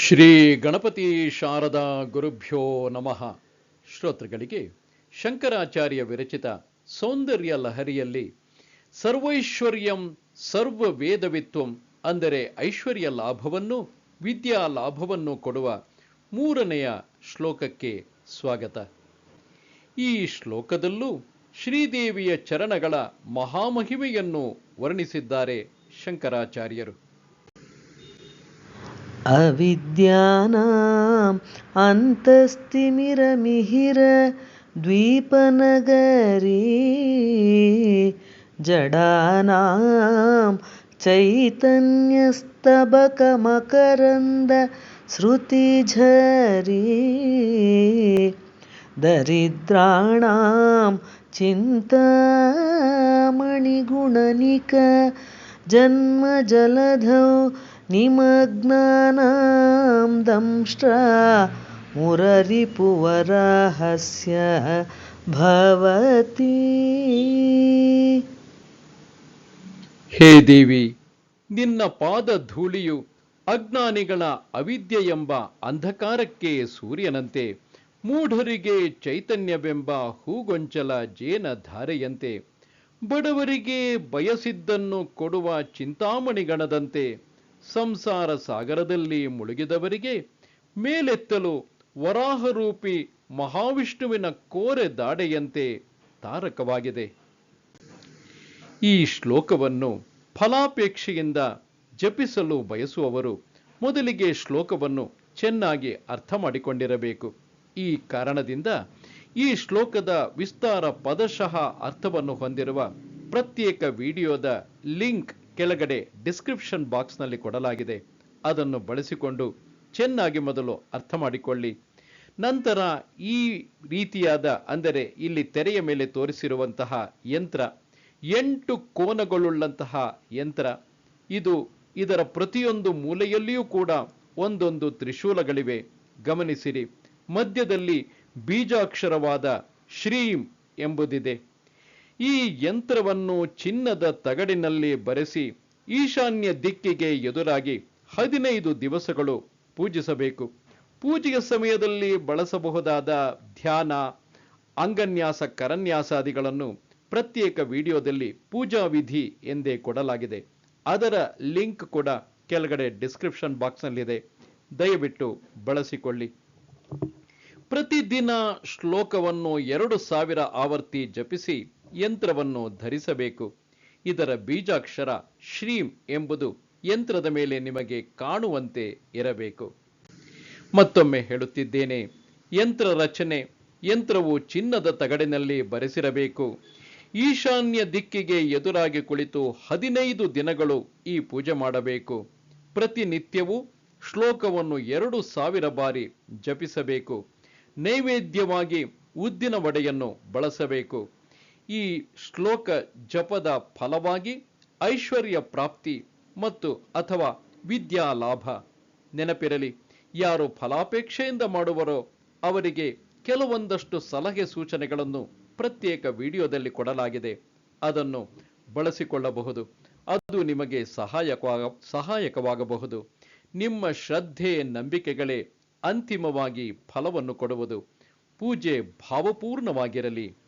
ಶ್ರೀ ಗಣಪತಿ ಶಾರದಾ ಗುರುಭ್ಯೋ ನಮಃ. ಶ್ರೋತೃಗಳಿಗೆ ಶಂಕರಾಚಾರ್ಯ ವಿರಚಿತ ಸೌಂದರ್ಯ ಲಹರಿಯಲ್ಲಿ ಸರ್ವೈಶ್ವರ್ಯಂ ಸರ್ವ ವೇದವಿತ್ವಂ ಅಂದರೆ ಐಶ್ವರ್ಯ ಲಾಭವನ್ನು, ವಿದ್ಯಾ ಲಾಭವನ್ನು ಕೊಡುವ ಮೂರನೆಯ ಶ್ಲೋಕಕ್ಕೆ ಸ್ವಾಗತ. ಈ ಶ್ಲೋಕದಲ್ಲೂ ಶ್ರೀದೇವಿಯ ಚರಣಗಳ ಮಹಾಮಹಿಮೆಯನ್ನು ವರ್ಣಿಸಿದ್ದಾರೆ ಶಂಕರಾಚಾರ್ಯರು. अविद्यानाम् अन्तस्तिमिरमिहिर द्वीपनगरी जडानां चैतन्यस्तबकमकरन्द श्रुतिझरी दरिद्राणां चिन्तामणिगुणनिक जन्मजलधौ निमग्नानां दंष्ट्रा मुररिपुवराहस्य भवति ಹೇ ದೇವಿ ನಿನ್ನ ಪಾದ ಧೂಳಿಯು ಅಜ್ಞಾನಿಗಳ ಅವಿದ್ಯೆ ಎಂಬ ಅಂಧಕಾರಕ್ಕೆ ಸೂರ್ಯನಂತೆ ಮೂಢರಿಗೆ ಚೈತನ್ಯವೆಂಬ ಹೂಗೊಂಚಲ ಜೇನ ಧಾರೆಯಂತೆ ಬಡವರಿಗೆ ಬಯಸಿದ್ದನ್ನು ಕೊಡುವ ಚಿಂತಾಮಣಿಗಣದಂತೆ ಸಂಸಾರ ಸಾಗರದಲ್ಲಿ ಮುಳುಗಿದವರಿಗೆ ಮೇಲೆತ್ತಲು ವರಾಹರೂಪಿ ಮಹಾವಿಷ್ಣುವಿನ ಕೋರೆ ದಾಡೆಯಂತೆ ತಾರಕವಾಗಿದೆ. ಈ ಶ್ಲೋಕವನ್ನು ಫಲಾಪೇಕ್ಷೆಯಿಂದ ಜಪಿಸಲು ಬಯಸುವವರು ಮೊದಲಿಗೆ ಶ್ಲೋಕವನ್ನು ಚೆನ್ನಾಗಿ ಅರ್ಥ ಮಾಡಿಕೊಂಡಿರಬೇಕು. ಈ ಕಾರಣದಿಂದ ಈ ಶ್ಲೋಕದ ವಿಸ್ತಾರ ಪದಶಃ ಅರ್ಥವನ್ನು ಹೊಂದಿರುವ ಪ್ರತ್ಯೇಕ ವಿಡಿಯೋದ ಲಿಂಕ್ ಕೆಳಗಡೆ ಡಿಸ್ಕ್ರಿಪ್ಷನ್ ಬಾಕ್ಸ್ನಲ್ಲಿ ಕೊಡಲಾಗಿದೆ. ಅದನ್ನು ಬಳಸಿಕೊಂಡು ಚೆನ್ನಾಗಿ ಮೊದಲು ಅರ್ಥ ಮಾಡಿಕೊಳ್ಳಿ. ನಂತರ ಈ ರೀತಿಯಾದ, ಅಂದರೆ ಇಲ್ಲಿ ತೆರೆಯ ಮೇಲೆ ತೋರಿಸಿರುವಂತಹ ಯಂತ್ರ, ಎಂಟು ಕೋನಗಳುಳ್ಳಂತಹ ಯಂತ್ರ. ಇದು ಇದರ ಪ್ರತಿಯೊಂದು ಮೂಲೆಯಲ್ಲಿಯೂ ಕೂಡ ಒಂದೊಂದು ತ್ರಿಶೂಲಗಳಿವೆ. ಗಮನಿಸಿರಿ. ಮಧ್ಯದಲ್ಲಿ ಬೀಜಾಕ್ಷರವಾದ ಶ್ರೀಂ ಎಂಬುದಿದೆ. ಈ ಯಂತ್ರವನ್ನು ಚಿನ್ನದ ತಗಡಿನಲ್ಲಿ ಬರೆಸಿ ಈಶಾನ್ಯ ದಿಕ್ಕಿಗೆ ಎದುರಾಗಿ ಹದಿನೈದು ದಿವಸಗಳು ಪೂಜಿಸಬೇಕು. ಪೂಜೆಯ ಸಮಯದಲ್ಲಿ ಬಳಸಬಹುದಾದ ಧ್ಯಾನ, ಅಂಗನ್ಯಾಸ, ಕರನ್ಯಾಸಾದಿಗಳನ್ನು ಪ್ರತ್ಯೇಕ ವಿಡಿಯೋದಲ್ಲಿ ಪೂಜಾ ವಿಧಿ ಎಂದೇ ಕೊಡಲಾಗಿದೆ. ಅದರ ಲಿಂಕ್ ಕೂಡ ಕೆಳಗಡೆ ಡಿಸ್ಕ್ರಿಪ್ಷನ್ ಬಾಕ್ಸ್ನಲ್ಲಿದೆ. ದಯವಿಟ್ಟು ಬಳಸಿಕೊಳ್ಳಿ. ಪ್ರತಿದಿನ ಶ್ಲೋಕವನ್ನು ಎರಡು ಸಾವಿರ ಆವರ್ತಿ ಜಪಿಸಿ ಯಂತ್ರವನ್ನು ಧರಿಸಬೇಕು. ಇದರ ಬೀಜಾಕ್ಷರ ಶ್ರೀಂ ಎಂಬುದು ಯಂತ್ರದ ಮೇಲೆ ನಿಮಗೆ ಕಾಣುವಂತೆ ಇರಬೇಕು. ಮತ್ತೊಮ್ಮೆ ಹೇಳುತ್ತಿದ್ದೇನೆ, ಯಂತ್ರ ರಚನೆ ಯಂತ್ರವು ಚಿನ್ನದ ತಗಡಿನಲ್ಲಿ ಬರೆಸಿರಬೇಕು. ಈಶಾನ್ಯ ದಿಕ್ಕಿಗೆ ಎದುರಾಗಿ ಕುಳಿತು ಹದಿನೈದು ದಿನಗಳು ಈ ಪೂಜೆ ಮಾಡಬೇಕು. ಪ್ರತಿನಿತ್ಯವೂ ಶ್ಲೋಕವನ್ನು ಎರಡು ಸಾವಿರ ಬಾರಿ ಜಪಿಸಬೇಕು. ನೈವೇದ್ಯವಾಗಿ ಉದ್ದಿನ ವಡೆಯನ್ನು ಬಳಸಬೇಕು. ಈ ಶ್ಲೋಕ ಜಪದ ಫಲವಾಗಿ ಐಶ್ವರ್ಯ ಪ್ರಾಪ್ತಿ ಮತ್ತು ಅಥವಾ ವಿದ್ಯಾ ಲಾಭ. ನೆನಪಿರಲಿ, ಯಾರು ಫಲಾಪೇಕ್ಷೆಯಿಂದ ಮಾಡುವರೋ ಅವರಿಗೆ ಕೆಲವೊಂದಷ್ಟು ಸಲಹೆ ಸೂಚನೆಗಳನ್ನು ಪ್ರತ್ಯೇಕ ವಿಡಿಯೋದಲ್ಲಿ ಕೊಡಲಾಗಿದೆ. ಅದನ್ನು ಬಳಸಿಕೊಳ್ಳಬಹುದು. ಅದು ನಿಮಗೆ ಸಹಾಯಕವಾಗ ಸಹಾಯಕವಾಗಬಹುದು. ನಿಮ್ಮ ಶ್ರದ್ಧೆ, ನಂಬಿಕೆಗಳೇ ಅಂತಿಮವಾಗಿ ಫಲವನ್ನು ಕೊಡುವುದು. ಪೂಜೆ ಭಾವಪೂರ್ಣವಾಗಿರಲಿ.